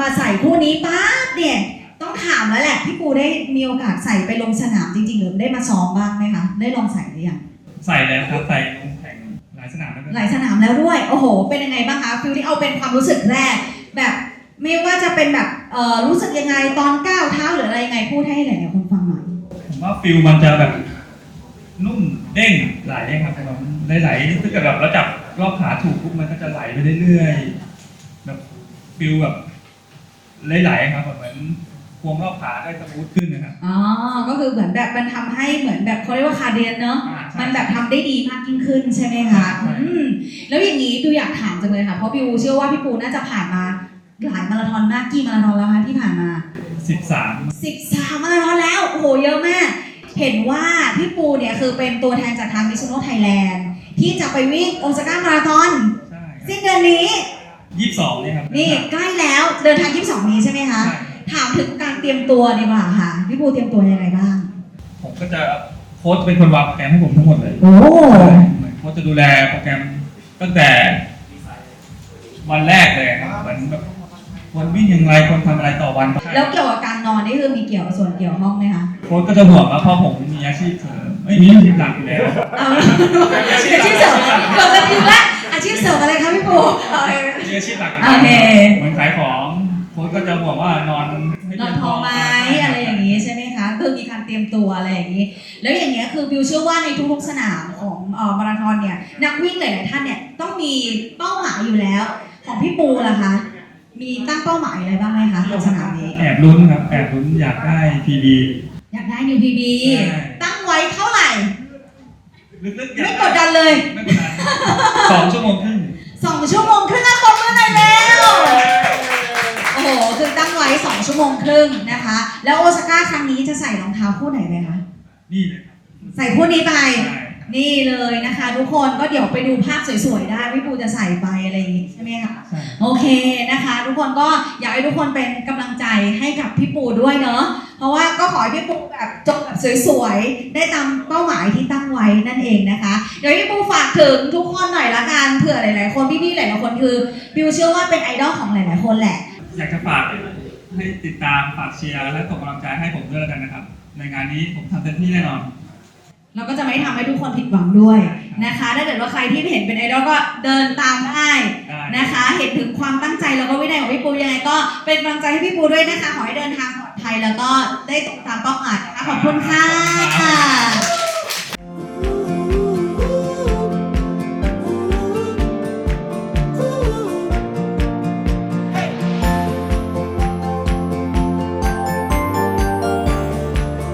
มาใส่คู่นี้ปั๊บเนี่ย ต้องถามแล้วแหละพี่ปูได้มีโอกาสใส่ไปลงสนามจริง ๆ หรือได้มาซ้อมบ้างไหมคะ ได้ลองใส่หรือยังใส่แล้วครับใส่ลงแข่งหลายสนามแล้วก็หลายสนามแล้วด้วย โอ้โห เป็นยังไงบ้างคะฟิลที่เอาเป็นความรู้สึกแรก แบบไม่ว่าจะเป็นแบบเอ่อรู้สึกยังไงตอนก้าวเท้าหรืออะไรยังไงพูดให้หลายๆคนฟังหน่อยผมว่าฟิลมันจะแบบนุ่มเด้งไหลครับแบบไหลๆถ้าเกิดแบบเราจับรอบขาถูกปุ๊บมันก็จะไหลไปเรื่อยๆแบบฟิลแบบ ไหลๆครับแบบเหมือนควงรอบขาได้สมูทขึ้นนะครับ อ๋อ ก็คือเหมือนแบบมันทำให้เหมือนแบบเขาเรียกว่าคาร์เดียนเนอะอ่าใช่มันแบบทำได้ดีมากยิ่งขึ้นใช่ไหมคะใช่ อืมแล้วอย่างนี้ดูอยากถามจังเลยค่ะ เพราะบิวเชื่อว่าพี่ปูน่าจะผ่านมาหลายมาราธอนมากกี่มาราธอนแล้วคะที่ผ่านมา สิบสาม 13 มาราธอนแล้ว โอ้โห เยอะมาก เห็นว่าพี่ปูเนี่ยคือเป็นตัวแทนจากทางมิซูโน่ไทยแลนด์ที่จะไปวิ่งโอซาก้ามาราธอนใช่สิ้นเดือนนี้ ยี่สิบสองนี่ครับนี่ใกล้แล้วเดินทาง 22 นี้ใช่ไหมคะใช่ถามถึงการเตรียมตัวดีกว่าค่ะพี่ปูเตรียมตัวยังไงบ้างผมก็จะโค้ชเป็นคนวางโปรแกรมให้ผมทั้งหมดเลยโอ้เหมือนโค้ชจะดูแลโปรแกรมตั้งแต่วันแรกเลยครับเหมือนแบบควรวิ่งอย่างไรควรทำอะไรต่อวันแล้วเกี่ยวกับการนอนนี่คือมีเกี่ยวกับส่วนเกี่ยวข้องไหมคะโค้ชก็จะห่วงว่าเพราะผมมีอาชีพเสริมไม่มีอาชีพหลักอยู่แล้ว เอาอาชีพเสริมเกือบจะทิ้งละ มีอาชีพหลักโอเค เหมือนขายของโค้ชก็จะห่วงว่านอนให้นอนเพียพอไหมอะไรอย่างนี้ใช่ไหมคะคือมีการเตรียมตัวอะไรอย่างนี้ แล้วอย่างเงี้ยคือบิวเชื่อว่าในทุกๆสนามของเอ่อมาราธอนเนี่ยนักวิ่งหลายๆท่านเนี่ยต้องมีเป้าหมายอยู่แล้ว ของพี่ปูล่ะคะ มีตั้งเป้าหมายอะไรบ้างไหมคะกับสนามนี้ แอบลุ้นครับ แอบลุ้นอยากได้พีดีอยากได้ New PB ใช่ ตั้งไว้เท่าไหร่ ลึกๆอยาไม่กกดดันเลย ไม่กดดันสองชั่วโมงครึ่งสองชั่วโมงครึ่งอะตบมื หคือตั้งไว้ 2 ชั่วโมงครึ่งนะคะ แล้วโอซาก้าครั้งนี้จะใส่รองเท้าคู่ไหนไปคะ นี่เลยครับใส่คู่นี้ไป ใช่นี่เลยนะคะ ทุกคนก็เดี๋ยวไปดูภาพสวยๆได้พี่ปูจะใส่ไปอะไรอย่างงี้ใช่ไหมคะ ใช่โอเคนะคะ ทุกคนก็อยากให้ทุกคนเป็นกำลังใจให้กับพี่ปูด้วยเนาะเพราะว่าก็ขอให้พี่ปูแบบจบแบบสวยๆ ได้ตามเป้าหมายที่ตั้งไว้นั่นเองนะคะ เดี๋ยวพี่ปูฝากถึงทุกคนหน่อยละกันเผื่อหลายๆ คนพี่ๆหลายๆคนคือบิวเชื่อว่าเป็นไอดอลของหลายๆ คนแหละ อยากจะฝากให้ติดตามฝากเชียร์และส่งกำลังใจให้ผมด้วยแล้วกันนะครับ ในงานนี้ผมทำเต็มที่แน่นอน เราก็จะไม่ทำให้ทุกคนผิดหวังด้วยนะคะ ถ้าเกิดว่าใครที่เห็นเป็นไอดอลก็เดินตามได้นะคะ เห็นถึงความตั้งใจแล้วก็วินัยของพี่ปูยังไงก็เป็นกำลังใจให้พี่ปูด้วยนะคะ ขอให้เดินทางปลอดภัยแล้วก็ได้ตรงตามเป้าหมายนะคะ ขอบคุณค่ะ